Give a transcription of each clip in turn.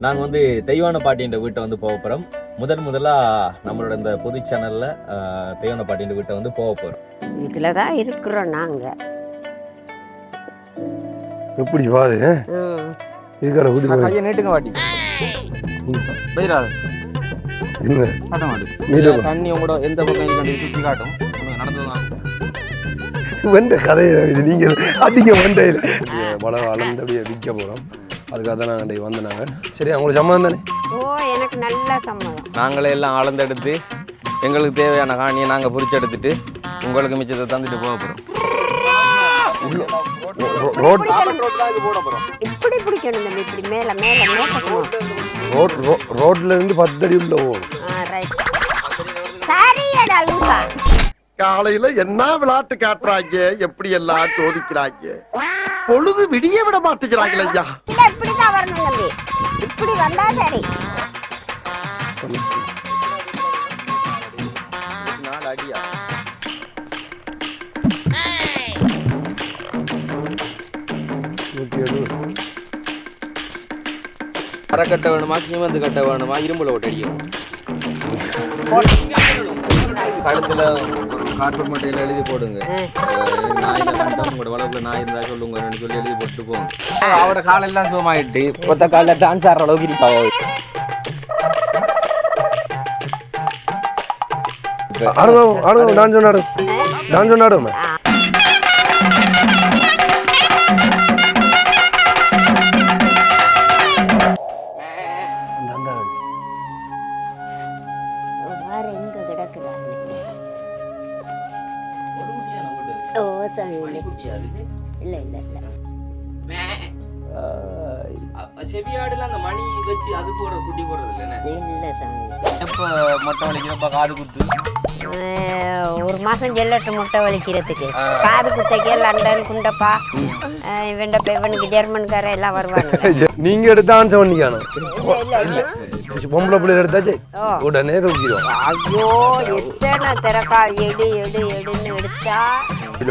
நாங்கள் வந்து தெய்வான பாட்டின்ற வீட்டை வந்து போக போகிறோம் முதன் முதலாக நம்மளோட இந்த பொது சேனலில் தெய்வான பாட்டின்ற வீட்டை வந்து போக போகிறோம் இதுல தான் இருக்கிறோம் நாங்கள் எப்படி பாது இதுக்கார போய். கையை நீட்டுங்க வாட்டி போயிடாது தண்ணி உங்களோட எந்த பக்கம் சுற்றி காட்டும். உங்களுக்கு நடந்து தான் வெண்ட கதை இது நீங்கள் அடிக்க வெண்டையில். வளர வளர்ந்து அப்படியே விற்க போகிறோம் அதுக்காக தான் நாங்கள் வந்து நாங்கள் சரி அவங்களுக்கு சம்மந்தம் தானே? ஓ எனக்கு நல்ல சம்மதம். நாங்களே எல்லாம் அளந்தெடுத்து எங்களுக்கு தேவையான காணியை நாங்கள் புரிச்செடுத்துட்டு உங்களுக்கு மிச்சத்தை தந்துட்டு போக போகிறோம் ரோட் இப்படி பிடிக்கணும். தம்பி இப்படி மேலே மேலே மேலே ரோட் ரோட்ல இருந்து பத்து அடி உள்ள போகணும் ஆ ரைட் சரியடா லூசா. காலையில என்ன விளையாட்டு காட்டுறாங்க? எப்படி எல்லாம் சோதிக்கிறாங்க? பொழுது விடிய விட மாட்டேங்கிறாங்களே ஐயா. இல்ல இப்படி தான் வரணும் தம்பி. இப்படி வந்தா சரி. நாலு அடியா நூற்றி எழுபது அரை கட்ட வேணுமா சீமந்து கட்ட வேணுமா இரும்புல ஓட்ட அடிக்கணும் கழுத்துல கார்பன் மட்டையில எழுதி போடுங்க. நாய் உங்களோட வளர்ப்புல நாய் இருந்தா சொல்லுங்க சொல்லி எழுதி போட்டு போங்க அவட காலெல்லாம் சுகமாயிட்டு ஒத்த காலில் டான்ஸ் ஆடுற அளவுக்கு இருப்பாவோ ஆடுவோம் ஆடுவோம் டான்ஸ் ஒன்று ஆடும் டான்ஸ் செவியாடுல அந்த மணி வச்சு அது போடுற குட்டி போடுறது இல்லைன்னு இல்ல சாமி. எப்ப மொட்டை வலிக்கிறப்ப காது குத்து. அஹ், ஒரு மாசம் ஜெல்லட்டு முட்டை வலிக்கிறதுக்கு. காது குத்தைக்கு லண்டன் குண்டப்பா. அஹ், இவன்ட இவனுக்கு ஜெர்மன்கார எல்லாம் வருவாங்க. நீங்க எடுத்து டான்ஸ் பண்ணிக்கானோ பொம்பளை பிள்ளைகள் எடுத்தாச்சு ஓ. உடனே தூக்கிடுவோம். ஐயோ எத்தனை திறக்கா? எடு எடு எடுன்னு எடுத்தா.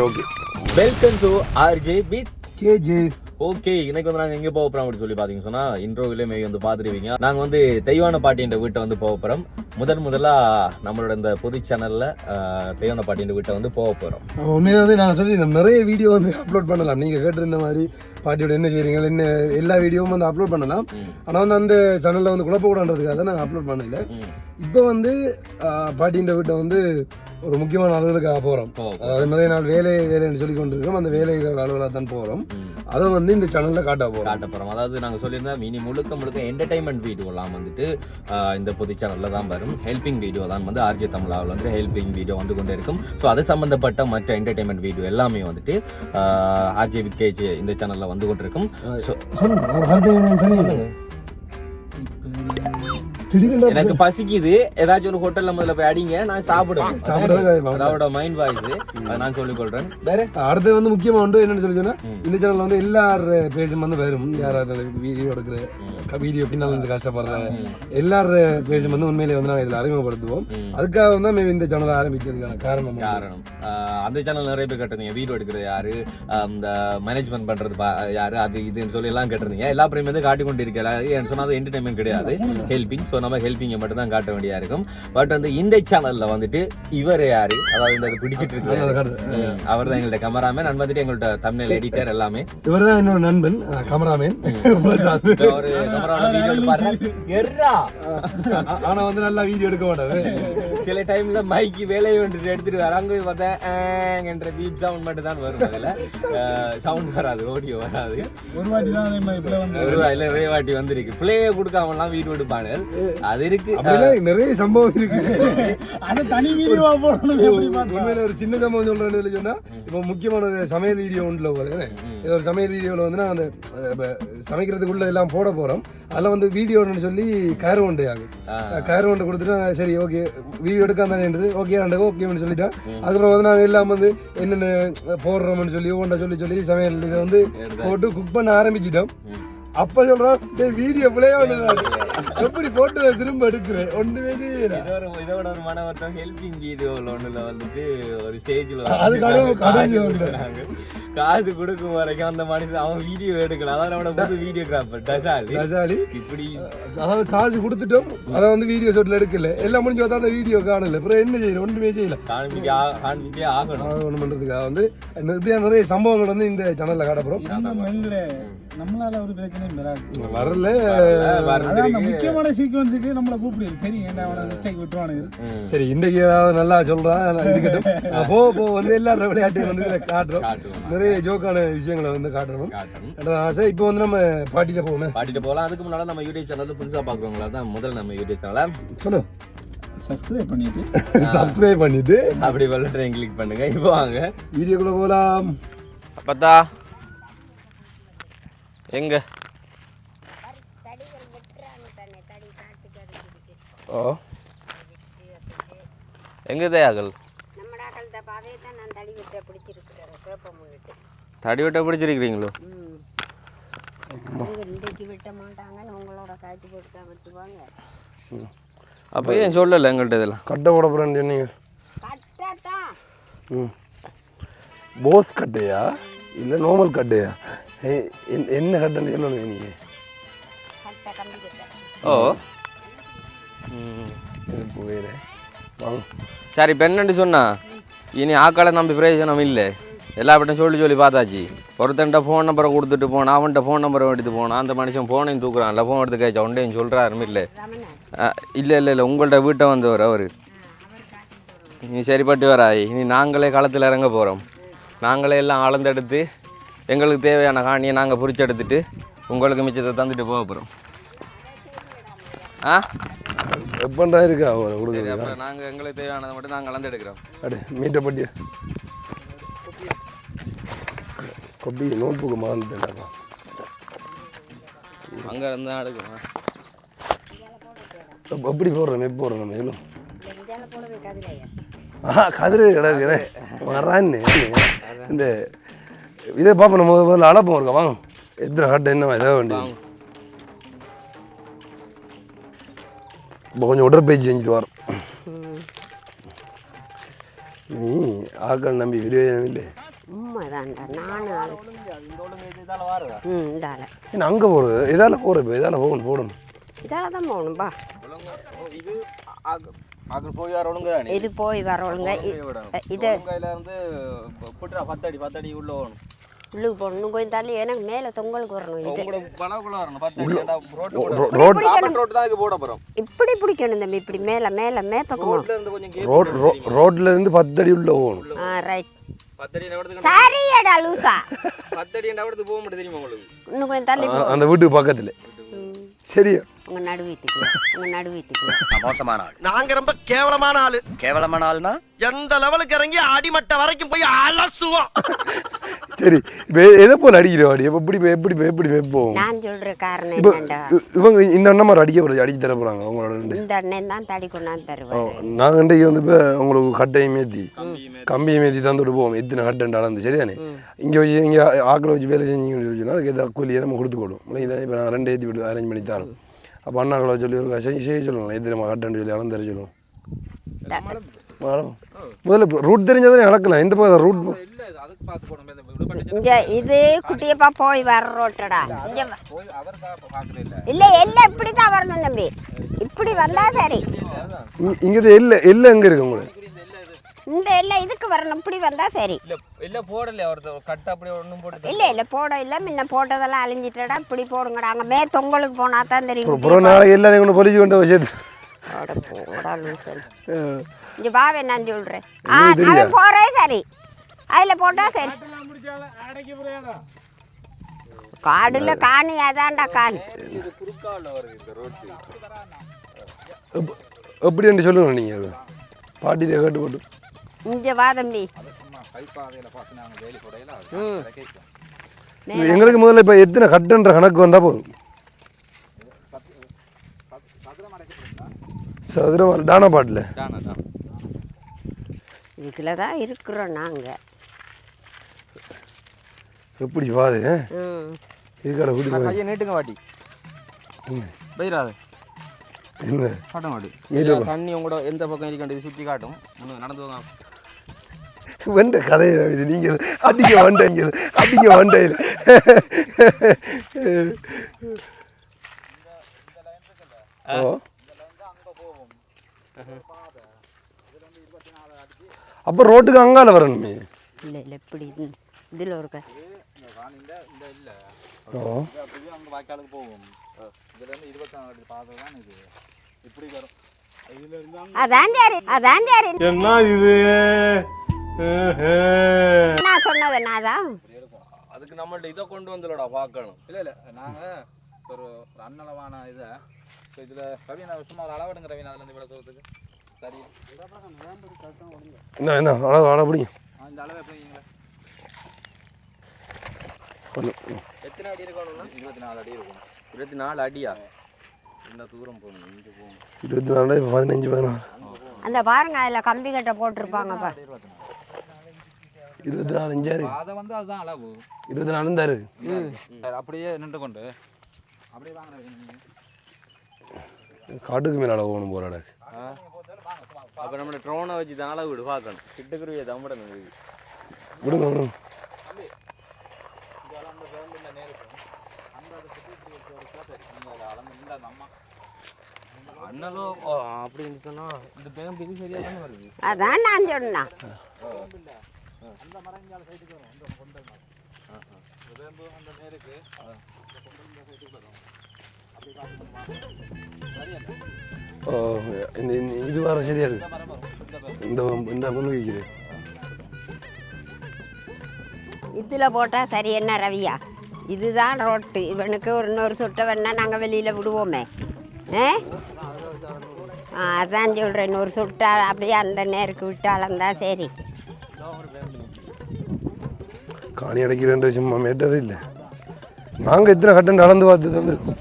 Okay welcome to RJ with KG okay இன்னைக்கு வந்து நாங்கள் எங்கே போக போகிறோம் அப்படின்னு சொல்லி பார்த்தீங்கன்னு சொன்னால் இன்ட்ரோவிலே மேபி வந்து பார்த்துருவீங்க நாங்கள் வந்து தெய்வான பாட்டின்ற வீட்டை வந்து போக போகிறோம் முதன் முதலாக நம்மளோட இந்த பொது சேனலில் தெய்வான பாட்டின்ற வீட்டை வந்து போக போகிறோம் உண்மையில வந்து நான் சொல்லி இந்த நிறைய வீடியோ வந்து அப்லோட் பண்ணலாம். நீங்கள் கேட்டிருந்த மாதிரி பாட்டியோட என்ன செய்றீங்க என்ன எல்லா வீடியோவும் வந்து அப்லோட் பண்ணலாம். ஆனால் வந்து அந்த சேனலில் வந்து குழப்பக்கூடாதுன்றதுக்காக தான் நான் அப்லோட் பண்ணல. இப்போ வந்து பாட்டின்ற வீட்டை வந்து ஒரு முக்கியமான அலுவலுக்காக போகிறோம் போக போகிறோம் அதாவது நிறைய நாள் வேலை வேலைன்னு சொல்லி கொண்டிருக்கோம் அந்த ஒரு அலுவலாக தான் போகிறோம் அதை வந்து இந்த சேனலில் காட்ட போகிறோம் காட்ட போகிறோம் அதாவது நாங்கள் சொல்லியிருந்தோம் இனி முழுக்க முழுக்க என்டர்டைன்மெண்ட் வீடியோலாம் வந்துட்டு இந்த பொது சேனலில் தான் வரும். ஹெல்பிங் வீடியோ தான் வந்து ஆர்ஜே தமிழாவில் வந்து ஹெல்பிங் வீடியோ வந்து கொண்டே இருக்கும் ஸோ அது சம்மந்தப்பட்ட மற்ற என்டர்டைன்மெண்ட் வீடியோ எல்லாமே வந்துட்டு ஆர்ஜே வித் கேஜே இந்த சேனலில் வந்து கொண்டிருக்கும். ஸோ சொல்லுங்க. எனக்கு பசிக்குது. ஏதாச்சும் ஒரு ஹோட்டல்ல முதல்ல போய் அடிங்க. நான் சாப்பிடுவேன். அதோட மைண்ட் வாய்ஸ் நான் சொல்லிக் கொள்றேன் வேற அடுத்து வந்து முக்கியமா வந்து என்னன்னு சொல்லி சொன்னா. இந்த சேனல்ல வந்து எல்லார் பேஜும் வந்து வரும். யாராவது வீடியோ எடுக்கிற வீடியோ பின்னால் இருந்து கஷ்டப்படுற எல்லார் பேஜும் வந்து உண்மையிலேயே வந்து நாங்கள் இதில் அறிமுகப்படுத்துவோம். அதுக்காக வந்து மேபி இந்த சேனலை ஆரம்பிச்சதுக்கான காரணம் வந்து. காரணம். அந்த சேனல் நிறைய பேர் கேட்டிருந்தீங்க. வீடியோ எடுக்கிறது யாரு? இந்த மேனேஜ்மெண்ட் பண்றது யாரு? அது இதுன்னு சொல்லி எல்லாம் கேட்டிருந்தீங்க. எல்லா பிரேம் வந்து காட்டி கொண்டு இருக்கல ஏன்னு சொன்னா அது என்டர்டைன்மெண்ட் கிடையாது. ஹெல்பிங் ஸோ நம்ம ஹெல்பிங்கை மட்டும் தான் காட்ட வேண்டியா இருக்கும். பட் வந்து இந்த சேனல்ல வந்துட்டு இவர் யாரு? அதாவது இந்த பிடிச்சிட்டு இருக்கு. அவர் தான் எங்கள்ட்ட கேமராமேன் நான் வந்துட்டு எங்கள்ட்ட தமிழ் எடிட்டர் எல்லாமே. இவர் தான் என்னோட நண்பன் கமராமேன் ஒரு ஆனா வந்து நல்லா வீடியோ எடுக்க மாட்டாரு. சில டைம்ல மைக்கு வேலையை வந்துட்டு எடுத்துட்டு வராங்க பார்த்தா "ஆங்" என்ற பீப் சவுண்ட் மட்டும் தான் வரும் அதுல. சவுண்ட் வராது ஆடியோ வராது. ஒரு வாட்டி தான் அதே மாதிரி ஒரு இல்ல வாட்டி வந்திருக்கு. பிளேய கொடுக்காமலாம் வீடியோ எடுப்பாங்க அது இருக்கு. நிறைய சம்பவம் இருக்கு. அது தனி வீடியோவா போடணும் எப்படி பார்த்தா? உண்மையில ஒரு சின்ன சம்பவம் சொல்றேன்னு சொல்லி சொன்னா இப்போ முக்கியமான ஒரு சமையல் வீடியோ ஒன்றுல போகிறேன் இது ஒரு சமையல் வீடியோவில் வந்து நான் அந்த சமைக்கிறதுக்குள்ள எல்லாம் போட போறோம். அதில் வந்து வீடியோன்னு சொல்லி கயிறு ஒண்டை ஆகும் கயிறு ஒன்று கொடுத்துட்டு சரி ஓகே வீடியோ எடுக்காம தானே ஓகே ஆண்டு ஓகேன்னு சொல்லிட்டேன் அதுக்கப்புறம் வந்து நாங்கள் எல்லாம் வந்து என்னென்ன போடுறோம்னு சொல்லி ஒன்றை சொல்லி சொல்லி சமையல் இதை வந்து போட்டு குக் பண்ண ஆரம்பிச்சிட்டோம். அப்ப சொல்றோம் டேய் வீடியோ பிள்ளையா எப்படி போட்டு திரும்ப எடுக்கிறேன்? ஒண்ணுமே செய்யல. இதோட இதோட ஒரு மன வருத்தம் ஹெல்பிங் வீடியோவில் ஒன்றுல வந்துட்டு ஒரு ஸ்டேஜில் அது கடவுள் கடவுள். காசு கொடுக்கும் வரைக்கும் அந்த மனுஷன் அவன் வீடியோ எடுக்கலாம் அதான் அவனோட புது வீடியோகிராஃபர் டசாலி கஜாலி இப்படி அதாவது காசு கொடுத்துட்டோம் அதை வந்து வீடியோ ஷூட்ல எடுக்கல. எல்லாம் முடிஞ்சு பார்த்தா அந்த வீடியோ காணல. அப்புறம் என்ன செய்யல? ஒன்றுமே செய்யல. காண்பிக்க ஆகணும். ஒன்று பண்றதுக்காக வந்து இப்படியா நிறைய சம்பவங்கள் வந்து இந்த சேனல்ல மெல்ல நம்மளால ஒரு பிரச்சனையும் வராது வரல. முக்கியமான சீக்வன்ஸுக்கு நம்மள கூப்பிடுது தெரியும் என்ன மிஸ்டேக் விட்டுருவானுங்க? சரி இன்றைக்கு ஏதாவது நல்லா சொல்றான் இருக்கட்டும். போக போக வந்து எல்லாரும் விளையாட்டையும் வந்து காட்டுறோம். காட்டுவோம். நிறைய ஜோக்கான விஷயங்களை வந்து காட்டணும். ஆசை? இப்போ வந்து நம்ம பாட்டிட்ட போகணும். பாட்டிட்டு போகலாம். அதுக்கு முன்னால நம்ம யூடியூப் சேனல் புதுசா பாக்குறவங்களா தான் முதல்ல நம்ம யூடியூப் சேனலை சொல்லு. சப்ஸ்கிரைப் பண்ணிட்டு. சப்ஸ்கிரைப் பண்ணிட்டு. அப்படி வெள்ளட்டையும் கிளிக் பண்ணுங்க. இப்போ வாங்க. வீடியோக்குள்ள போகலாம் அப்பத்தா. எங்க? ஓ. எங்க தயாகள் நம்மடா கழுத்த பாவே தான் நான் தடி விட்ட பிடிச்சிருக்கிறேன் கேப்பம் விட்டு தடி விட்ட பிடிச்சிருக்கிறீங்களோ? இன்றைக்கு விட்ட மாட்டாங்கன்னு உங்களோட காய்ச்சி போட்டு தான் விட்டுவாங்க. அப்போ ஏன் சொல்லலை எங்கள்கிட்ட இதெல்லாம்? கட்டை போட போகிறேன்னு சொன்னீங்க. கட்டாத்தான் ம். போஸ் கட்டையா? இல்லை நார்மல் கட்டையா? என்ன- கட்டைன்னு சொல்லணும் நீங்க? கட்டை கம்பி கட்டை. ஓ. சரி இப்போ என்னன்னு சொன்னா இனி ஆக்களை நம்பி பிரயோஜனம் இல்லை. எல்லா பட்டம் சொல்லி சொல்லி பார்த்தாச்சு ஒருத்தன்ட்ட ஃபோன் நம்பரை கொடுத்துட்டு போனான் அவன்கிட்ட ஃபோன் நம்பரை எடுத்து போனான் அந்த மனுஷன் ஃபோனையும் தூக்குறான் இல்லை ஃபோன் எடுத்து கேச்சா ஒன்றையும் சொல்கிறாருமே இல்லை இல்லை இல்லை இல்லை உங்கள்கிட்ட வீட்டை வந்தவர் அவர் நீ சரிப்பட்டு வராய் இனி நாங்களே களத்தில் இறங்க போகிறோம் நாங்களே எல்லாம் அளந்தெடுத்து எங்களுக்கு தேவையான காணியை நாங்கள் புரிச்செடுத்துட்டு உங்களுக்கு மிச்சத்தை தந்துட்டு போக போகிறோம் ஆ எப்பண்டா இருக்கா கொடுக்குறது அப்புறம் நாங்கள் எங்களுக்கு தேவையானதை மட்டும் நாங்கள் அளந்தெடுக்கிறோம் அடு மீட்டை பட்டி கொப்பி நோட் புக்கு மறந்துட்டேன்டாப்பா அங்கே இருந்து தான் எடுக்கணும் எப்ப- எப்படி போடுறோம் எப்போ போடுறோம் கதிரையா ஆ கதிரை கிடக்குறே வரான்னு இந்த இதை பார்ப்போம் நம்ம முதல்ல அளப்போம் இருக்கா வாங்க எத்தனை ஹட் என்ன ஏதாவது வேண்டியது இப்போ கொஞ்சம் உடற்பயிற்சி செஞ்சுட்டு வரோம் நீ ஆக்கள் நம்பி விரிவாயம் இல்லை உண்மைதான்டா நானும் ம் இதால. என்ன அங்கே போகிறது இதால் போகிற இப்போ இதால் போகணும் போடணும் இதால தான் போகணும்பா இது போய் வர ஒழுங்கு தானே இது போய் வரவளுங்க இது கையில் இருந்து புட்டுறா பத்தடி பத்தடி உள்ள போகணும். உள்ளுக்கு போகணும் கொஞ்சம் தள்ளி எனக்கு மேலே தொங்கலுக்கு வரணும் இது. இப்படி பிடிக்கணும். தம்பி இப்படி மேலே மேலே மேப்பக்கமா ரோட்ல இருந்து கொஞ்சம் கேப் ரோட் ரோ ரோட்ல இருந்து பத்து அடி உள்ள போகணும். ஆ ரைட் சரியடா லூசா. பத்தடி போக முடியும் தெரியுமா உங்களுக்கு? இன்னும் கொஞ்சம் தள்ளி அந்த வீட்டுக்கு பக்கத்தில். சரியா? உங்க நடு வீட்டுக்குள்ள உங்க நடு வீட்டுக்குள்ள. மோசமான ஆள். நாங்க ரொம்ப கேவலமான ஆளு. கேவலமான ஆள்னா? எந்த லெவலுக்கு இறங்கி அடிமட்ட வரைக்கும் போய் அலசுவோம். சரி எதை போல் அடிக்கிறோம் அடி? இப்போ எப்படி எப்படி எப்படி போவோம் நான் சொல்ற காரணம் இவங்க இந்த அண்ணன் மாதிரி அடிக்க போகிறது அடிக்க தர போகிறாங்க அவங்களோட ரெண்டு இந்த அண்ணன் தான் தடி கொண்டாந்து தருவாரு. நாங்கள் இன்றைக்கு வந்து இப்போ உங்களுக்கு கட்டையும் ஏற்றி கம்பியும் ஏற்றி தந்துட்டு போவோம். எத்தனை கட்டை அளந்து சரிதானே? இங்கே வச்சு இங்கே ஆக்களை வச்சு வேலை செஞ்சீங்கன்னு சொல்லிச்சுன்னா அதுக்கு எதாவது கூலியை நம்ம கொடுத்து கொடுவோம் இதை இப்போ நான் ரெண்டு ஏற்றி விட்டு அரேஞ்ச் பண்ணி தரோம். அப்போ அண்ணாக்களை சொல்லி ஒரு செய்ய செய்ய சொல்லலாம். எத்தனை நம்ம கட்டன்னு சொல்லி அளந்து தர சொல்லுவோம். முதல்ல ரூட் தெரிஞ்சால் நடக்கலாம். எந்த பக்கம் ரூட் இல்ல இந்த இங்க இது குட்டியப்பா போய் வர ரோட்டடா இங்க இல்ல இல்ல இப்படி தான் வரணும் தம்பி. இப்படி வந்தா சரி. இங்கே எல்லை எல்லை எங்கே இருக்கு உங்களுக்கு? இந்த எல்லாம் இதுக்கு வரணும். இப்படி வந்தா சரி. இல்ல இல்ல போடல. ஒருத்தர் கட் அப்படியே ஒண்ணும் போட்டு இல்ல இல்ல போட இல்ல. முன்ன போட்டதெல்லாம் அழிஞ்சிட்டடா. இப்படி போடுங்கடா. அங்க மே தொங்கலுக்கு போனா தான் தெரியும். அப்புறம் நாளைக்கு எல்லாரையும் கொண்டு பொறிச்சு கொண்டு விஷயத்து இங்க பாவே நான் சொல்றேன். ஆ அவன் போறே சரி. அதுல போட்டா சரி. காடுல காணி அதான்டா காணி. எப்படி என்று சொல்லுங்க நீங்கள் பாட்டியில கேட்டு போட்டு. இங்க வா தம்பி. எங்களுக்கு முதல்ல இப்போ எத்தனை கட்டுன்ற கணக்கு வந்தால் போதும். சதுரம் டானா பாட்டில். தானா தான் இதுக்குள்ள தான் இருக்கிறோம் நாங்க. எப்படி வாது ம். இதுக்கார கூட்டி போய் கையை நீட்டுங்க வாட்டி. பயிராது. என்ன? மாட்டு நீட்டு தண்ணி உங்களோட எந்த பக்கம் இருக்கின்றது சுற்றி காட்டும். நடந்து வாங்க வெண்ட கதை இது நீங்கள் அடிக்க வண்டைங்கள் அடிக்க வண்டையில் ஓ. அப்போ ரோட்டுக்கு அங்கால வரணுமே? இல்லை இல்லை இப்படி இதில் ஒரு க ஓ. அங்க வாய்க்காலுக்கு போகும் இதுல இருந்து இருபத்தி நாலு அடி பாதை தான் இது இப்படி வரும் அதான் சரி அதான் சரி என்ன இது? நான் சொன்னது நான் தான் அதுக்கு நம்மள்ட்ட இதை கொண்டு வந்துடா பார்க்கணும். இல்ல இல்ல நாங்க ஒரு அன்னளவான இதை ஸோ இதுல ரவீனா சும்மா ஒரு அளவெடுங்க ரவீனா அதுல இருந்து இவ்வளவு தூரத்துக்கு. சரி. என்ன என்ன அளவு அளவு பிடிங்க. இந்த அளவை போய்ங்களா கொஞ்சம். எத்தனை அடி இருக்கணும்னா இருபத்தி நாலு அடி இருக்கும். இருபத்தி நாலு அடியா? இந்த தூரம் போகணும் இங்கே போகணும். இருபத்தி நாலு பதினஞ்சு பதினாறு. அந்த பாருங்க அதில் கம்பி கட்டை போட்டிருப்பாங்கப்பா இருபத்தி நாலு அஞ்சாறு. அதை வந்து அதுதான் அளவு. இருபத்தி நாலு சரி, அப்படியே நின்று கொண்டு. அப்படியே வாங்க. காட்டுக்கு மேலே அளவு போகணும் போராட அப்போ நம்ம ட்ரோனை வச்சு தான் அளவு விடு பார்க்கணும். கிட்டக்குருவியை தம்பிட இருக்குது விடுங்க விடுங்க. அண்ணலோ ஓ, அப்படின்னு சொன்னா இந்த பேகம் பெரிய சரியா தானே வருது அதான் நான் சொன்னேன் ஓ இந்த இந்த- இது வர சரியா இருக்கு இந்த இந்த முன்னு வைக்கிறேன் இதில் போட்டால் சரி என்ன ரவியா? இதுதான் ரோட்டு. இவனுக்கு ஒரு இன்னொரு சுட்டை வேணா நாங்கள் வெளியில் விடுவோமே. ஏ? ஆ அதான் சொல்கிறேன் இன்னொரு சுட்டா அப்படியே அந்த நேருக்கு விட்டாலந்தா சரி. காணி அடைக்கிறேன்ற சும்மா மேட்டர் இல்லை. நாங்கள் இத்தனை கட்டம் நடந்து பார்த்து தந்துருக்கோம்.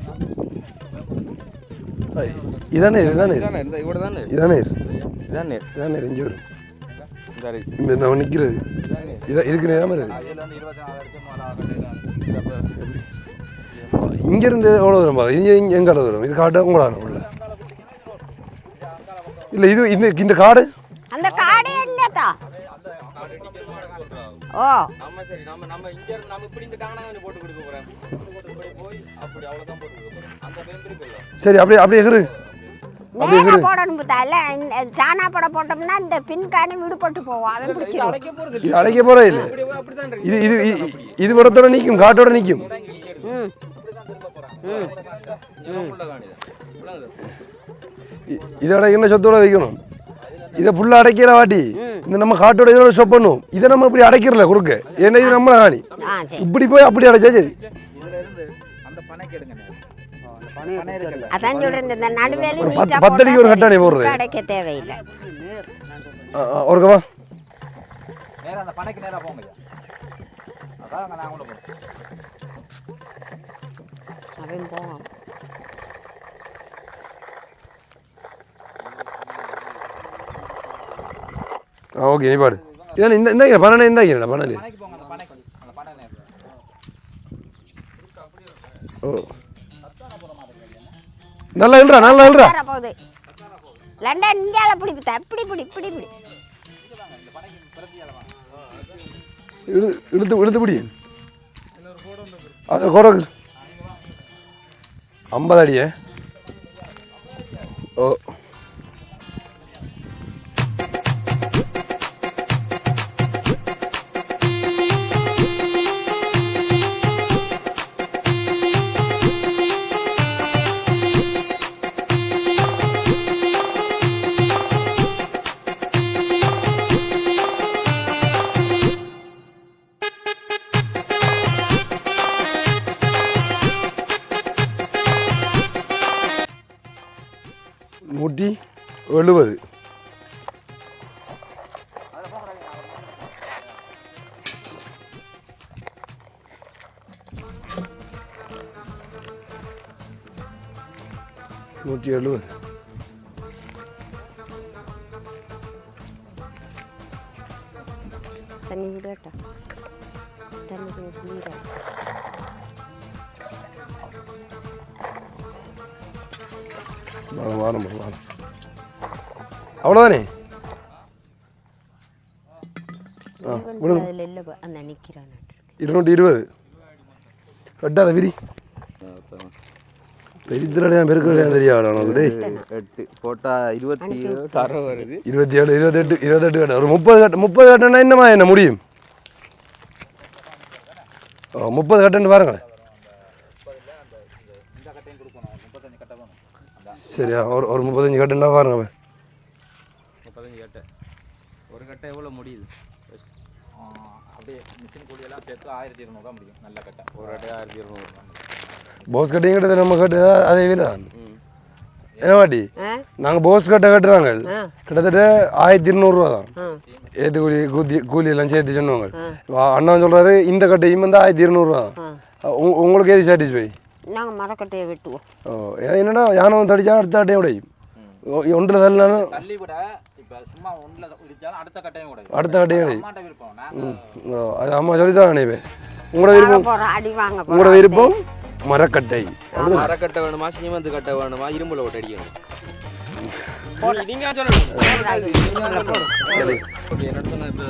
ஐ, இதானே இதுதானே இதானே இதானே? இதானே? இதானே ரெஞ்சு வரும் இந்த இந்த அவன் நிற்கிறது இதான்? இதுக்கு நேரம் இங்கேருந்து எவ்வளோ தூரம் பாரு? இங்கே இங்கே எங்கே தூரம்? இது காட்டு உங்களான உள்ள. இல்லை இது இந்த இந்த காடு அந்த காடே என்னதா ஓ. நம்ம சரி நம்ம நம்ம இங்க இருந்து நம்ம இப்படி இந்த டாங்கனாங்க போட்டு கொடுக்க போறேன். இப்படி போய் அப்படி அவ்வளவுதான் போட்டு கொடுக்க போறேன். அந்த பேம்பு இருக்குல்ல சரி அப்படியே அப்படியே இரு. நேரா போடணும் புத்தால தானா போட போட்டோம்னா இந்த பின்காணி விடுபட்டு போவோம் அவன் அடைக்க போறது இது அடைக்க இல்லை. இது இது நிற்கும் காட்டோட நிற்கும் ம். ம். இவன் உள்ள காணிதான் விளங்குது இதோட என்ன சொத்தோட வைக்கணும்? இதை ஃபுல்லாக அடைக்கிற வாட்டி இந்த நம்ம காட்டோட இதோட ஸ்டாப் பண்ணுவோம். இதை நம்ம இப்படி அடைக்கிறல குறுக்க. ஏன்னா இது நம்ம சரி. இப்படி போய் அப்படி அடைச்சா சரி. அதான் சொல்றேன் இந்த நடுவேலி பத்தடிக்கு ஒரு கட்டாணி போடுறது. அடைக்க தேவையில்லை. ஒருக்கவா நேரா அந்த பனைக்கு நேரா போங்க. அதான் நான் கொண்டு போறேன். அவன் போவான் ஓகே நீ பாடு. இதான் இந்த இந்த பன்னெண்டு இந்த பன்னெண்டு பனைக்கு போங்க அந்த பனைக்கு அந்த பனை நேரம் ஓ. நல்லா இல்லைடா நல்லா வர போகுது லண்டன் இந்தியால பிடி புத்தா இப்படி பிடி இப்படி பிடி. இழு இழுத்து இழுத்து பிடி. அது குறை ஐம்பது அடியே. ஓ. எழுபது நூற்றி எழுபது தண்ணி விடட்டா தண்ணி விட வாரம் வாரம். அவ்வளோதானே அந்த நிற்கிறான் இருநூற்றி இருபது. கட்டாத விரி பெரித்திரடையா பெருக்கடையா தெரியாது உனக்கு டேய். எட்டு போட்டா இருபத்தி ஏழு வருது. இருபத்தி ஏழு இருபத்தெட்டு இருபத்தெட்டு கட்ட ஒரு முப்பது கட்ட முப்பது கட்டணா என்னமா என்ன முடியும்? ஓ முப்பது கட்டன்னு பாருங்களேன். சரியா ஒரு ஒரு முப்பத்தஞ்சு கட்டுன்னா பாருங்க அப்ப. முப்பத்தஞ்சு கட்டை ஒரு கட்டை எவ்வளோ முடியுது? அப்படியே மிஷின் கூலியெல்லாம் சேர்த்து ஆயிரத்தி இருநூறுவா முடியும் நல்ல கட்டை. ஒரு கட்டை ஆயிரத்தி இரநூறு. போஸ் கட்டையும் கட்டது நம்ம கட்டு அதே விலை. தான் என்ன வாட்டி நாங்கள் போஸ் கட்டை கட்டுறாங்க. கிட்டத்தட்ட ஆயிரத்தி இருநூறுவா தான். ஏற்று கூலி கூத்தி கூலி எல்லாம் சேர்த்து சொன்னவங்க. வா- அண்ணா சொல்கிறாரு இந்த கட்டையும் வந்து ஆயிரத்தி இருநூறுவா தான். உங்க- உங்களுக்கு எது சாட்டிஸ்ஃபை நாங்கள் மரக்கட்டையை வெட்டுவோம். ஓ என்னடா யானை வந்து அடிச்சா அடுத்த அட்டையை உடையும். ஒன்றில் தள்ளனாலும் தள்ளி விட இப்போ அடுத்த கட்டையும் அது அம்மா சொல்லி தான் நினைப்பேன் உங்களோட விருப்பம்? உங்களோட விருப்பம்? மரக்கட்டை. மரக்கட்டை வேணுமா சீமந்து கட்டை வேணுமா இரும்புல ஓட்ட அடிக்கணும். நீங்க சொல்லணும். ஓகே என்ன சொன்ன இப்போ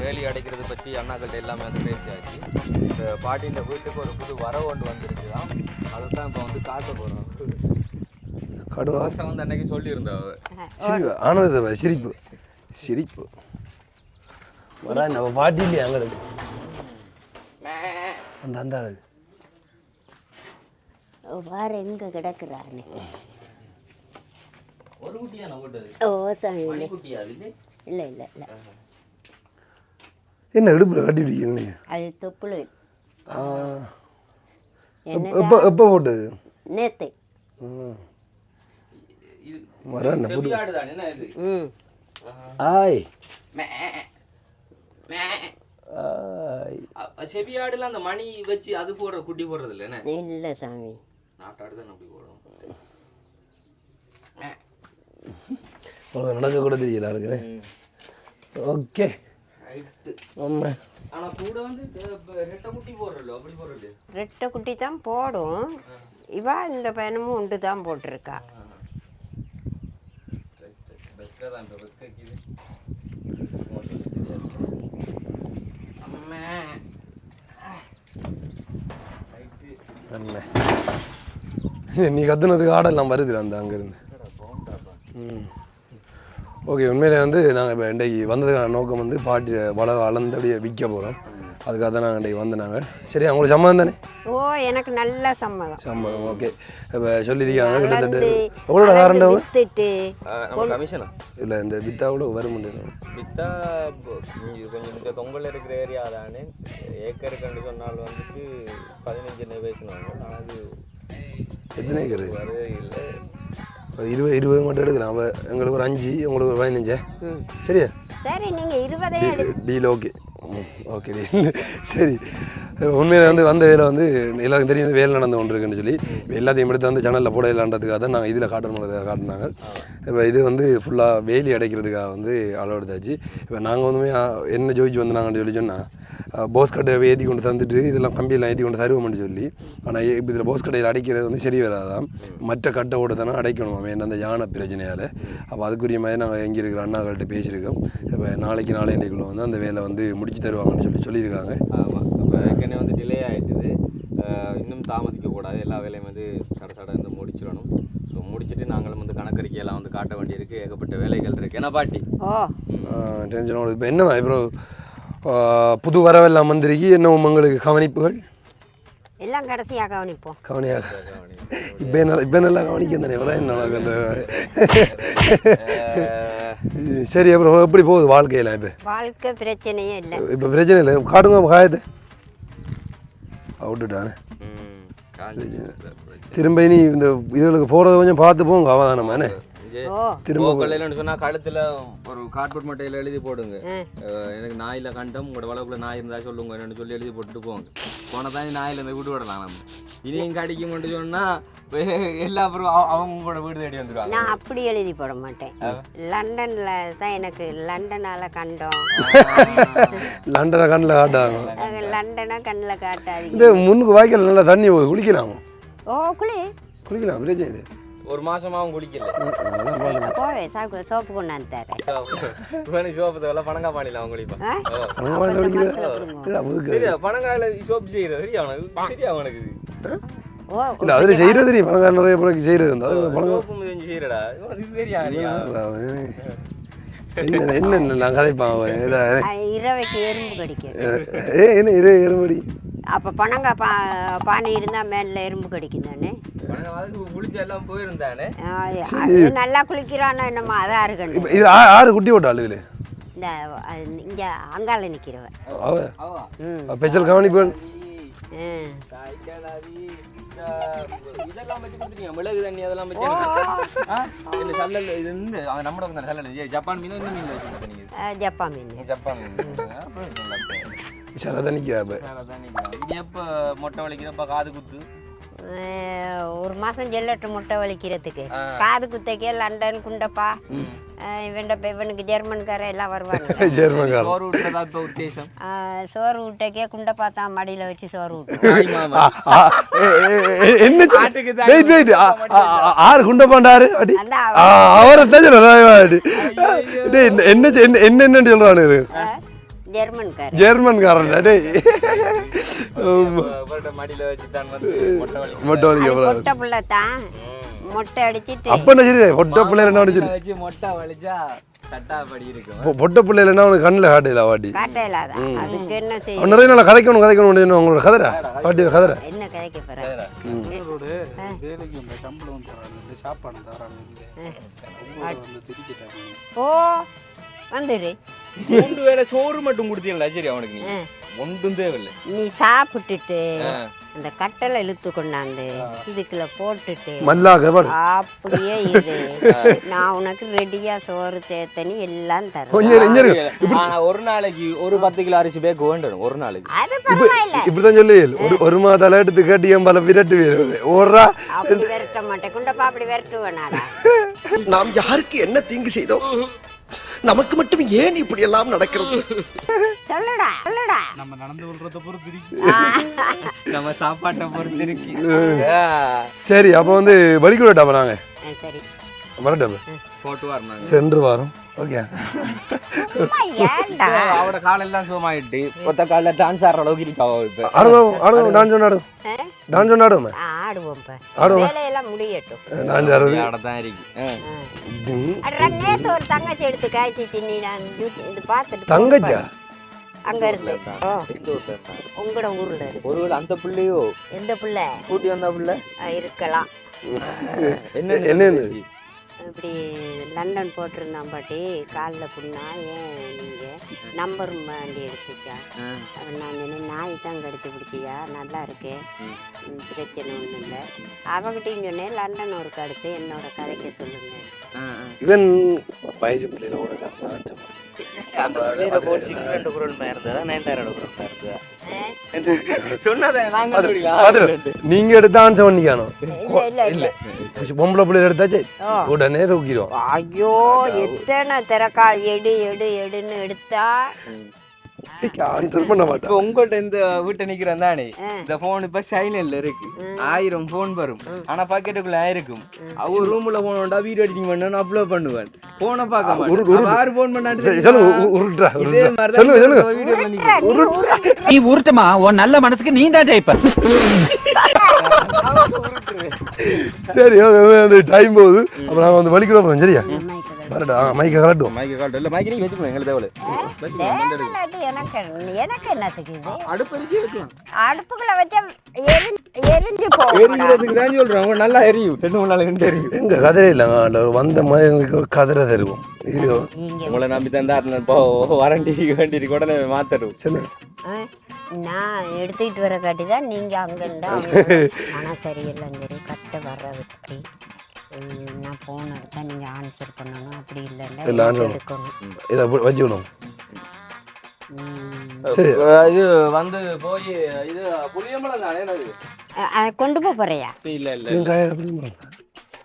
வேலி அடைக்கிறது பற்றி அண்ணாக்கள்கிட்ட எல்லாமே வந்து பேசியாச்சு. இந்த பாட்டியின் வீட்டுக்கு ஒரு புது வரவு ஒன்று வந்துருச்சுதான் அதை தான் இப்போ வந்து காக்க போகிறோம் கடுவா வந்து அன்னைக்கு சொல்லியிருந்தா சிரிப்பு. ஆனந்தத்தை பாரு, சிரிப்பு. சிரிப்பு. வரா நம்ம பாட்டி இல்லையா அங்கே இருக்கு? அந்த அந்த ஆளு. வேறு எங்கே கிடக்குறாரு? ஒரு குட்டியா நான் போட்டது ஓ சாமி குட்டியா அது இல்லை இல்லை இல்லை. இல்லை என்ன இடுப்பில் கட்டி பிடிக்கிறீங்க? அது தொப்புள். ஆ. என்ன எப்போ எப்போ போட்டது? நேத்து. ம். இது வரா என்ன புது செவியாடு தானே என்ன இது? ம். ஆய். செவியாடுல அந்த மணி வச்சு அது போடுற குட்டி போடுறது இல்லை என்ன? இல்லை சாமி. நாட்டாடு தான் அப்படி போடும் உனக்கு நடக்க கூட தெரியல இருக்கிறேன். ஓகே. ரைட்டு. ஆமா ஆனா கூட வந்து ரெட்டை குட்டி போடுறല്ലോ அப்படி போடுறது? ரெட்டை குட்டி தான் போடும். இவா இந்த பையனமும் உண்டு தான் போட்டிருக்கா. தான் இப்போ வெக்கைக்குது தெரியாது. நீ கத்துனதுக்கு ஆடெல்லாம் வருது அந்த அங்கேருந்து. ம். ஓகே உண்மையிலே வந்து நாங்கள் இப்போ இன்றைக்கு வந்ததுக்கான நோக்கம் வந்து பாட்டி வள அளந்தபடியே அப்படியே விற்க போகிறோம் அதுக்காக தான் நாங்கள் இன்றைக்கு வந்து நாங்கள் சரி உங்களுக்கு சம்மதம் தானே? ஓ எனக்கு நல்ல சம்மதம். சம்மதம் ஓகே. இப்போ சொல்லியிருக்காங்க கிட்டத்தட்ட எவ்வளோ நம்ம கமிஷனா இல்லை இந்த வித்தாவோட வர முடியல வித்தா கொஞ்சம் இந்த தொங்கல் இருக்கிற ஏரியா தானே ஏக்கருக்குன்னு சொன்னால் வந்துட்டு பதினஞ்சு பேசினாங்க. ஆனால் அது எத்தனை ஏக்கர்? வரவே இல்லை. இருபது இருபது மட்டும் எடுக்கலாம். அவ எங்களுக்கு ஒரு அஞ்சு உங்களுக்கு ஒரு பதினஞ்சு. சரியா? சரி நீங்கள் இருபதே எடு டீல் ஓகே. ஓகே சரி. உண்மையில் வந்து வந்த வேலை வந்து எல்லாருக்கும் தெரியும் வேலை நடந்து ஒன்று இருக்குன்னு சொல்லி. எல்லாத்தையும் எடுத்து வந்து சேனலில் போட இல்லான்றதுக்காக தான் நாங்கள் இதில் காட்டணுன்றதுக்காக காட்டினாங்க. இப்போ இது வந்து ஃபுல்லாக வேலி அடைக்கிறதுக்காக வந்து அளவு எடுத்தாச்சு இப்போ நாங்கள் வந்து என்ன ஜோதிச்சு வந்தாங்கன்னு சொல்லி சொன்னால் போஸ் கட்டை ஏற்றி கொண்டு தந்துட்டு இதெல்லாம் கம்பியெல்லாம் ஏற்றி கொண்டு தருவோம்னு சொல்லி. ஆனால் இப்போ இதில் போஸ் கட்டையில் அடைக்கிறது வந்து சரி வராதான் மற்ற கட்டோட தானே அடைக்கணும். ஏன்னா அந்த யானை பிரச்சனையால். அப்போ அதுக்குரிய மாதிரி நாங்கள் எங்கே இருக்கிற அண்ணாக்கள்கிட்ட பேசியிருக்கோம். இப்போ நாளைக்கு நாளை இன்றைக்குள்ள வந்து அந்த வேலை வந்து முடிச்சு தருவாங்கன்னு சொல்லி சொல்லியிருக்காங்க. ஆமாம் இப்போ ஏற்கனவே வந்து டிலே ஆகிட்டுது இன்னும் தாமதிக்கக்கூடாது எல்லா வேலையும் வந்து சட சட வந்து முடிச்சிடணும். ஸோ முடிச்சுட்டு நாங்களும் வந்து கணக்கறிக்கையெல்லாம் வந்து காட்ட வேண்டியிருக்கு. ஏகப்பட்ட வேலைகள் இருக்குது என்ன பாட்டி? டென்ஷனோட இப்போ என்னம்மா இப்போ புது வரவெல்லாம் வந்திருக்கு என்ன உங்களுக்கு கவனிப்புகள்? எல்லாம் கடைசியாக கவனிப்போம். கவனியாக. இப்போ நல்லா இப்போ நல்லா கவனிக்க தானே என்ன சரி அப்புறம் எப்படி போகுது வாழ்க்கையில் இப்போ? வாழ்க்கை பிரச்சனையே இல்லை. இப்போ பிரச்சனை இல்லை காட்டுங்க காயத்தை. விட்டுட்டானே ம் காஞ்சி திரும்ப இனி இந்த இதுகளுக்கு போகிறத கொஞ்சம் பார்த்து போங்க அவதானமானே. திரும்ப கொள்ளையிலன்னு சொன்னா கழுத்துல ஒரு கார்ட்போர்ட் மட்டையில எழுதி போடுங்க. எனக்கு நாயில கண்டம் உங்களோட வளவுக்குள்ள நாய் இருந்தா சொல்லுங்க என்னன்னு சொல்லி எழுதி போட்டுட்டு போங்க. போன தான் நாயில இருந்து விட்டு விடலாம் நம்ம. இனியும் கடிக்க மட்டும் சொன்னா எல்லா அப்புறம் அவங்க உங்களோட வீடு தேடி வந்துருவாங்க. நான் அப்படி எழுதி போட மாட்டேன். லண்டனில் தான் எனக்கு லண்டனால் கண்டோம். லண்டனை கண்ணில் காட்டாங்க. லண்டனை கண்ணில் இந்த முன்னுக்கு வாய்க்கால் நல்லா தண்ணி போகுது குளிக்கலாம். ஓ குளி. குளிக்கலாம் பிரச்சனை இல்லை. ஒரு மாசமாவும் குளிக்கல. போவேன் சாப்பு சோப்பு. கொண்டாந்து தரேன் இவனு சோப்பு? பணங்காயில் அடிக்கிற முதுக்கு தெரியா பணங்காயில சோப்பு செய்யறது தெரியா அவனுக்கு? தெரியா அவனுக்கு? இல்லை அதில் செய்கிறது தெரியும். பணங்காயில் நிறைய பணங்கால் சோப்பு செஞ்சு செய்யறடா? இது தெரியா அறியா? என்ன என்ன நான் கதைப்பான் ஆ, இரவைக்கு எறும்பு கடிக்கும் ஏ என்ன இரு எருமடி அப்போ பனங்கா பா பானை இருந்தால் மேலே எறும்பு கடிக்கும் தானே பணங்கா எல்லாம் போயிருந்தானே? ஆ, அது நல்லா குளிக்கிறானோ என்னமோ அதான் இருக்கணும் இப்போ இது ஆ- ஆறு குட்டி போட்டாள் இதில் இந்த இங்கே அங்கால நிற்கிறவ அவ? ம். ஸ்பெஷல் கவனிப்பு ம் காய்க்காடாதி, இந்த இதெல்லாம் வச்சு கொடுத்துட்டீங்க, மிளகு தண்ணி அதெல்லாம் வச்சு? இல்ல, சல்லல் இது இந்த அது நம்ம பக்கம் தானே சல்லல். ஜப்பான் மீன் இந்த மீன் வச்சு கொடுத்தீங்க ஆ, ஜப்பா மீன் ஜப்பான் மீன் அப்புறம் இருக்குங்களா? சரதான் நிற்க அப்போ வேற தான் நிக்கலாம். இது எப்ப மொட்டை வலிக்கிறப்ப காது குத்து ஒரு மாதம் ஜெல்லட்டு முட்டை வலிக்கிறதுக்கு. காது குத்தைக்கே லண்டன் குண்டப்பா. இவன்ட இவனுக்கு ஜெர்மன்கார எல்லாம் வருவாங்க சோறு விட்டுறதா இப்ப உத்தேசம்? அஹ், சோறு விட்டக்கே குண்டப்பா தான் மடியில் வச்சு சோறு விட்டு என்ன ஆறு குண்ட பாண்டாரு அடி. அந்த ஆ, அவரை தான் என்ன என்ன என்னன்னு சொல்றானு இது ஜெர்மன்கார ஜெர்மன்காரன் டேய் மடியில வச்சு தான் வந்து மொட்டை வலிக்க போறாரு மொட்டை பிள்ளை தான் மொட்டை அடிச்சிட்டு. அப்ப என்ன சரி வச்சு மொட்டை வலிச்சா பொட்டை பிள்ளைல கண்ணில் காட்டையில வாட்டி நிறைய நாள் கதைக்கணும் கதைக்கணும் உங்களோட கதரா வாட்டியில் கதரா கதைக்க ஓ வந்துடு மூன்று வேளை சோறு மட்டும் கொடுத்தீங்களா? சரி அவனுக்கு நீ. ஒன்றும் தேவையில்லை. நீ சாப்பிட்டுட்டு. அந்த கட்டளை இழுத்து கொண்டாந்து இதுக்குள்ள போட்டுட்டு அப்படியே இரு. நான் உனக்கு ரெடியா சோறு தேத்தனி எல்லாம் தரேன். ஒரு நாளைக்கு ஒரு பத்து கிலோ அரிசி பேக் வேண்டும் ஒரு நாளைக்கு. அது பரவாயில்ல. இப்படிதான் சொல்லி ஒரு ஒரு மாதம் எடுத்து கேட்டு என் பல விரட்டு வீரர் ஓடுறா. அப்படி விரட்ட மாட்டேன். குண்டப்பா அப்படி விரட்டுவேனாடா நாம் யாருக்கு என்ன தீங்கு செய்தோம்? நமக்கு மட்டும் ஏன் இப்படி எல்லாம் நடக்கிறது? சொல்லுடா சொல்லுடா. நம்ம நடந்து கொள்றத பொறுத்து இருக்கு. நம்ம சாப்பாட்டை பொறுத்து இருக்கு. சரி அப்போ வந்து வலிக்கு விட்டாப்ப நாங்க. சரி. வரட்டும் போட்டு வரணும் சென்று வாரம். ஓகே அவட காலெல்லாம் சுகமாயிட்டு ஒத்த காலில் டான்ஸ் ஆடுற அளவுக்கு இருக்கா இப்ப. ஆடுவோம் ஆடுவோம். டான்ஸ் ஒன்று ஆடுவோம் ஆ? டான்ஸ் ஒன்று ஆடுவோம்? ஆ, ஆடுவோம் ஆடுவோம். வேலையெல்லாம் முடியட்டும். டான்ஸ் ஆடுறது. ஆடத்தான் இருக்கு. ஆ. அட, நேத்து ஒரு தங்கச்சி எடுத்து காய்ச்சி நீ நான் இது பார்த்துட்டு தங்கச்சா? அங்க இருந்து? உங்களோட ஊர்ல இருக்கு. ஒருவேளை அந்த பிள்ளையோ? எந்த பிள்ளை? கூட்டி வந்த பிள்ளை? இருக்கலாம். என்ன என்னன்னு? இப்படி லண்டன் போட்டிருந்தான் பாட்டி. காலில் புண்ணா ஏன் நீங்கள் நம்பர் வண்டி எடுத்துச்சா? நான் சொன்னேன் நாய் தான் கடிச்சு பிடிச்சியா? நல்லா இருக்கு. பிரச்சனை ஒன்றும் இல்லை. அவகிட்டையும் சொன்னேன் லண்டன் ஒரு கடுத்து என்னோட கதைக்க சொல்லுங்க. இவன் வயசு பிள்ளையில ஓட அந்த பிள்ளையோட போன் சிக்கன் குரல் இருந்ததா நயன்தாரோட குரல் கண்டுபிடிக்கலாம் நீங்க எடுத்து டான்ஸ் பண்ணிக்கானோ இல்லை பொம்பளை பிள்ளைல எடுத்தாச்சு. உடனே தூக்கிடுவோம். ஐயோ எத்தனை திறக்கா எடு எடு எடுன்னு எடுத்தா? ஆன்சர் பண்ண மாட்டான். இப்ப உங்கள்ட்ட இந்த வீட்டை நிக்கிறேன் தானே. இந்த போன் இப்ப சைலண்ட்ல இருக்கு. ஆயிரம் போன் வரும். ஆனா பாக்கெட்டுக்குள்ள ஆயிருக்கும். அவ ரூம்ல போன் வீடியோ எடிட்டிங் பண்ணு அப்லோட் பண்ணுவேன். போனை பார்க்க மாட்டேன். ஆறு போன் நிக்கும் நீ உருட்டு. நீ உருட்டுமா? உன் நல்ல மனசுக்கு நீ தான் ஜெயிப்ப. சரி டைம் போகுது. அப்போ நாங்கள் வந்து வலிக்கிறோம் அப்புறம் சரியா? ஆ மைக்கை கலட்டுவோம் மைக்க காட்டு இல்ல மைக்க நீங்க வச்சுக்கணும் எங்களுக்கு தேவை வச்சுக்கலாம் மண்டை எடுக்கும். தேவையில்லாட்டி எனக்கு எனக்கு என்னத்துக்கு இது? அடுப்பு எரிச்சு இருக்கலாம் அடுப்புக்குள்ள வச்சா எரி எரிஞ்சு போகும் எரிக்கிறதுக்கு தான் சொல்றேன். நல்லா எரியும். ரெண்டு மூணு நாள் ரெண்டு எரியும். எங்க கதிரை அந்த வந்த மாதிரி எங்களுக்கு ஒரு கதிரை தருவோம். இது இங்க உங்களை நம்பி தந்தா வாரண்டி வேண்டி உடனே மாத்தரும் சரி. நான் எடுத்துக்கிட்டு வர காட்டி தான் நீங்கள் அங்கேருந்தா ஆனால் சரியில்லைங்க சரி கட்ட இப்படி ம், நான் ஃபோன் எடுத்தா நீங்கள் ஆன்சர் பண்ணணும். அப்படி இல்ல, answer எடுக்கணும். இதை வச்சு விடும் ம். சரி. இது வந்து போய் இது புளியம்பழம் தானே அது கொண்டு போக போறியா? இல்ல இல்ல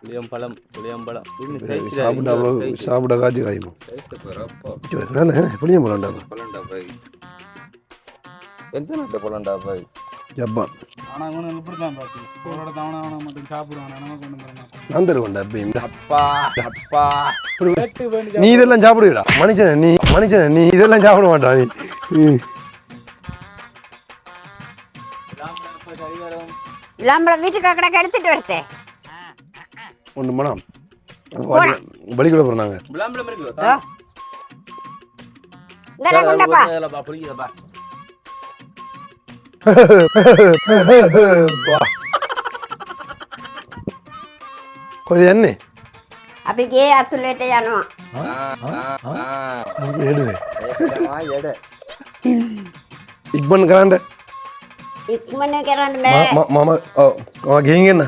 புளியம்பழம் புளியம்பழம். சாப்பிட சாப்பிட காய்ச்சி காயுமா புளியம் போலாண்டா பொலண்டா போய். எந்த நாட்டு பொலண்டா போய்? ஜப்பான் நான் தருவேன்டா அப்பா அப்பா நீ இதெல்லாம் சாப்பிடுவீடா மனுஷன நீ மனுஷன நீ இதெல்லாம் சாப்பிட மாட்டா நீ. ம். விளாம்பழம் வீட்டுக்கு கடைக்கு எடுத்துட்டு வரட்டேன் ஒன்று பலிக்கூட போகிறாங்க කොහෙද යන්නේ? අපි ගේ අතුලට යනවා. එඩේ. ඉක්මන් කරන්න. ඉක්මන කරන්න බෑ. මම මම ගෙන් එන්න.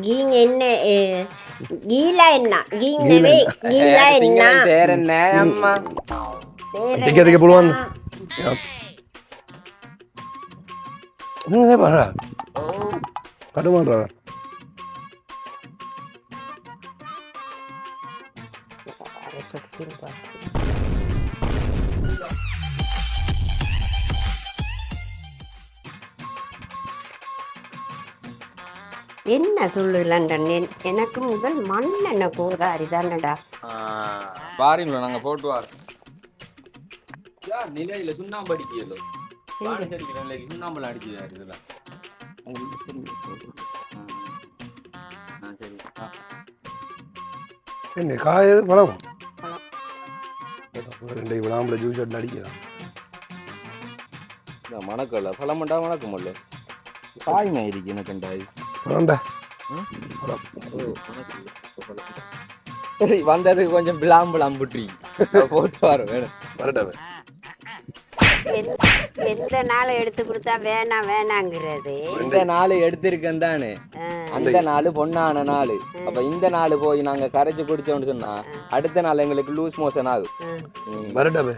ගින් එන්න ඒ ගීලා එන්න. ගින් නෙවෙයි ගීලා එන්න. තේරෙන්නේ නෑ අම්මා. ටික ටික පුළුවන්. යන්න. நீங்களே பாரு. கட்டுமாட்டா என்ன சொல்லு லண்டன்? எனக்கு முதல் மண் என்ன கூறாரி தானடா பாருங்களா நாங்க போட்டு வாரோம் நிலையில சுண்ணாம்படிக்கலோ சுண்ணாம்புல அடிக்கிறாரு இதுல. என்ன காயது பழம். ரெண்டு விளாம்பல ஜூஸ் அடிச்சு அடிக்கிறான் இந்த மணக்கல்ல பழமண்டா மணக்குமல்ல காய்மை இருக்கு எனக்கு கண்டாய் பழம்டா சரி வந்ததுக்கு கொஞ்சம் பிளாம்பு புட்டி போட்டு வர வேணும். வரட்டாவே எந்த- எந்த நாள் எடுத்து கொடுத்தா வேணாம் வேணாங்கிறது? இந்த நாள் எடுத்திருக்கேன் தானே. அந்த நாள் பொண்ணான நாள். அப்ப இந்த நாள் போய் நாங்க கரைச்சு குடிச்சோம்னு சொன்னா அடுத்த நாள் எங்களுக்கு லூஸ் மோஷன் ஆகும்.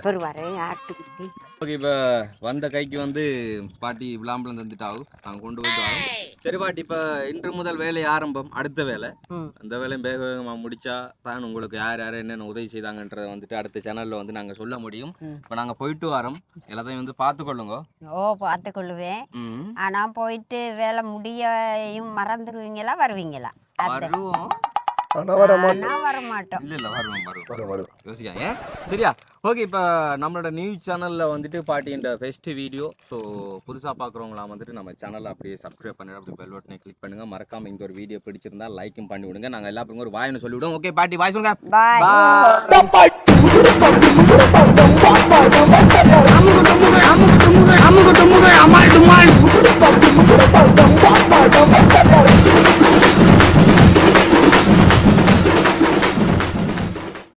ஒரு வரேன் ஆட்டுக்குட்டி. ஓகே இப்போ வந்த கைக்கு வந்து பாட்டி விளாம்பலம் தந்துட்டாகும் நாங்கள் கொண்டு போயிட்டு வரோம். சரி பாட்டி இப்போ இன்று முதல் வேலை ஆரம்பம் அடுத்த வேலை. அந்த வேலையும் வேக வேகமாக முடிச்சா தான் உங்களுக்கு யார் யார் என்னென்ன உதவி செய்தாங்கன்றதை வந்துட்டு அடுத்த சேனலில் வந்து நாங்கள் சொல்ல முடியும். இப்போ நாங்கள் போயிட்டு வரோம். எல்லாத்தையும் வந்து பார்த்துக்கொள்ளுங்க. ஓ பார்த்து கொள்ளுவேன் ம். ஆனா போயிட்டு வேலை முடியையும் மறந்துடுவீங்களா வருவீங்களா? வருவோம். வரும் வரும் வரும் சரியா ஓகே இப்போ நம்மளோட நியூஸ் சேனலில் வந்துட்டு பாட்டி பாட்டின்ற பெஸ்ட் வீடியோ ஸோ புதுசாக பார்க்குறவங்களாம் வந்துட்டு நம்ம சேனலில் அப்படியே சப்ஸ்கிரைப் பண்ணிட்டு அப்படி பெல் பட்டனை கிளிக் பண்ணுங்கள் மறக்காமல் இங்கே ஒரு வீடியோ பிடிச்சிருந்தா லைக்கும் பண்ணி விடுங்க நாங்கள் எல்லா பேரும் ஒரு வாயின்னு சொல்லிவிடுவோம் ஓகே பாட்டி வாய் சொல்லுங்க பாய்